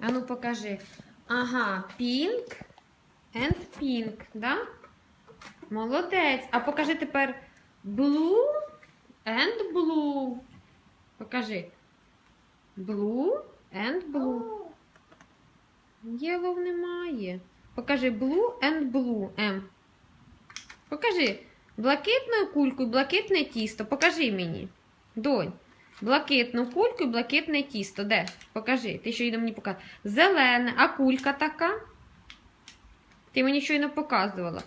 А ну покажи. Ага, pink and pink, да? Молодець. А покажи тепер blue and blue. Покажи. Blue and blue. Yellow немає. Покажи blue and blue. М. Покажи. Блакитну кульку і блакитне тісто. Покажи мені. Донь. Блакитну кульку і блакитне тісто. Де? Покажи. Ти щойно мені показувала. Зелене, а кулька така. Ти мені щойно показувала.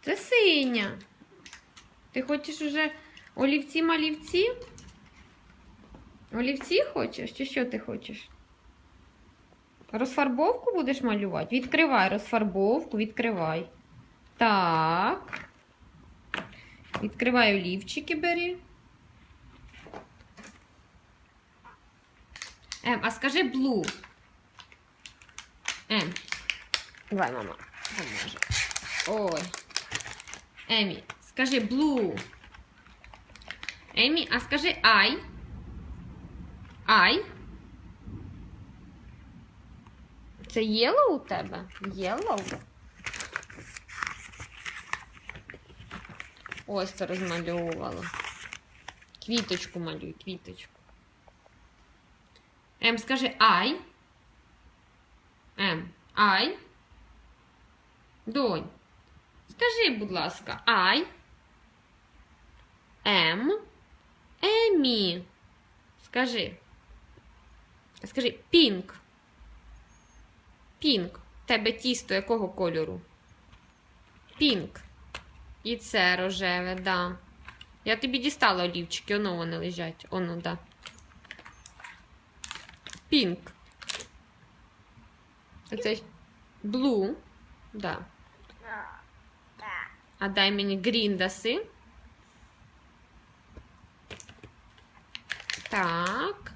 Це синя. Ти хочеш уже олівці-малівці? Олівці хочеш? Чи що ти хочеш? Розфарбовку будеш малювати? Відкривай розфарбовку, відкривай. Так. Відкривай олівчики бери. Ем, а скажи blue. Ем. Давай, мама. Поможе. Ой. Емі, скажи blue. Емі, а скажи I. I. Це yellow у тебе? Yellow. Ось це розмальовувала. Квіточку малюй, квіточку. М, скажи I. М. I. Донь. Скажи, будь ласка, I. М. Емі. Скажи. Скажи pink. Пінк. Тебе тісто якого кольору? Пінк. І це рожеве, да. Я тобі дістала олівчики, оно вони лежать. Оно, да. Пінк. Це блу. Да. А дай мені грін даси. Так.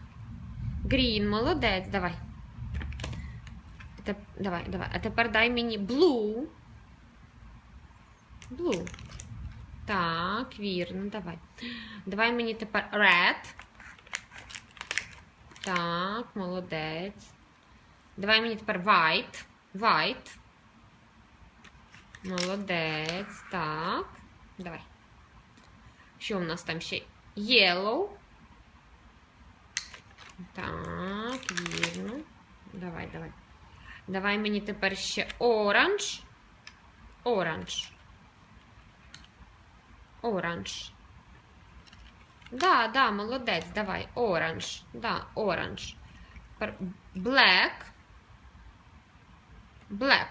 Грін, молодець, давай. Теп- Давай, давай. А тепер дай мені blue. Blue. Так, вірно, давай. Давай мені тепер red. Так, молодець. Давай мені тепер white. White. Молодець. Так. Давай. Що у нас там ще? Yellow. Так, вірно. Давай, давай. Давай мені тепер ще оранж. Оранж. Оранж. Да, да, молодець, давай. Оранж. Да, оранж. Black. Black.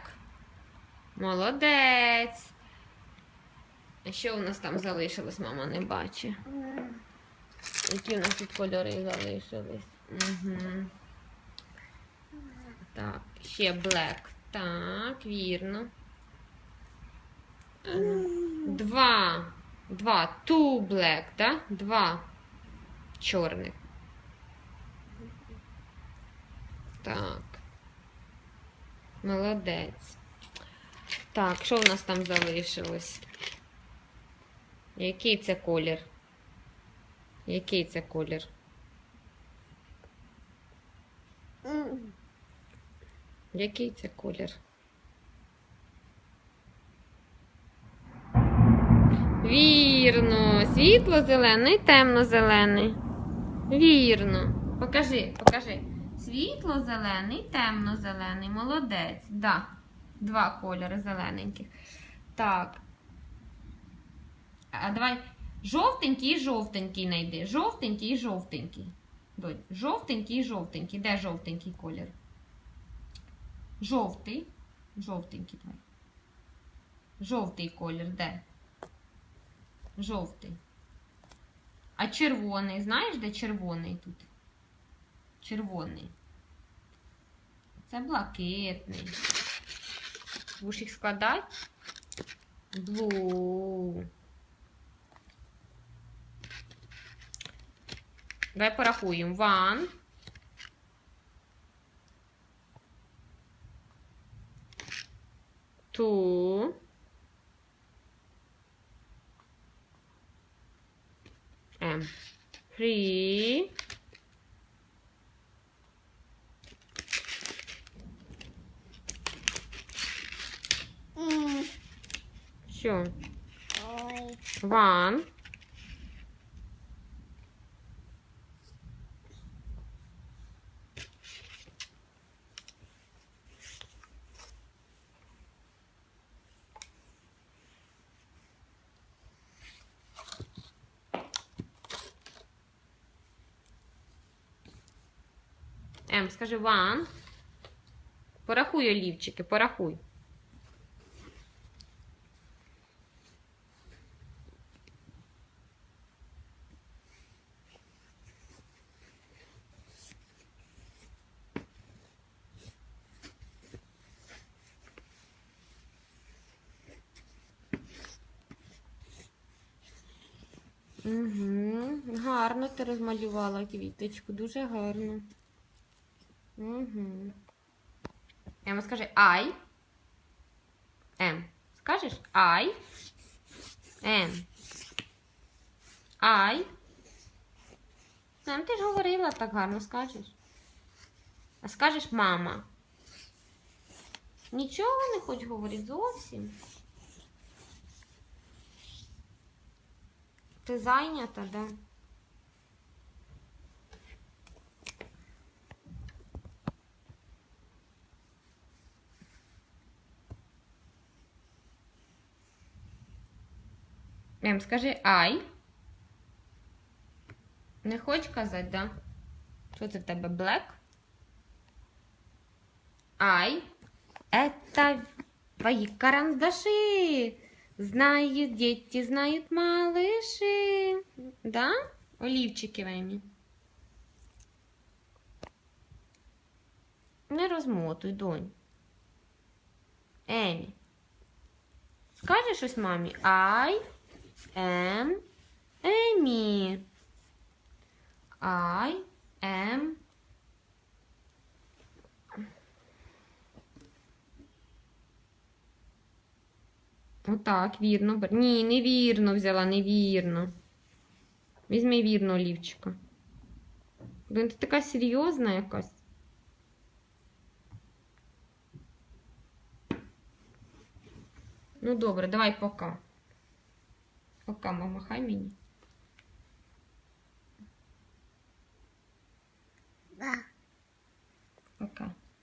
Молодець. А що у нас там залишилось, мама не бачить. Які у нас тут кольори залишились? Так, ще black. Так, вірно. Два. Два. Two black, да? Два чорних. Так. Молодець. Так, що у нас там залишилось? Який це колір? Який це колір? Який це колір? Вірно. Світло-зелений, темно-зелений. Вірно. Покажи, покажи. Світло-зелений, темно-зелений. Молодець. Да. Два кольори зелененьких. Так. А давай жовтенький і жовтенький знайди. Жовтенький і жовтенький. Донь, Жовтенький і жовтенький. Де жовтенький колір? Жовтий. Жовтенький. Жовтий колір, де? Жовтий. А червоний, знаєш, де червоний тут? Червоний. Це блакитний. Будеш їх складати? Блу. Давай порахуємо. One. Two. M. Three. Mm. Sure. One. Скажи one. Порахуй олівчики, порахуй. Угу. Гарно ти розмалювала квіточку, дуже гарно. Угу. Ема, скажи I. М. Скажеш I. М. I. Ем, ти ж говорила так гарно, скажеш. А скажеш мама. Нічого не хочеш говорити зовсім. Ти зайнята, да? Ем, скажи ай. Не хочеш казати, да? Що це в тебе black? Ай. Это твои карандаши. Знают дети, знают малыши. Да? Олівчики Емі. Не розмотуй, донь. Емі. Скажи щось мамі. I am Емі. I am Отак, вірно. Ні, невірно взяла, невірно. Візьми вірно олівчика. Блин, ти така серйозна якась. Ну добре, давай пока. Пока, мама, хай мені.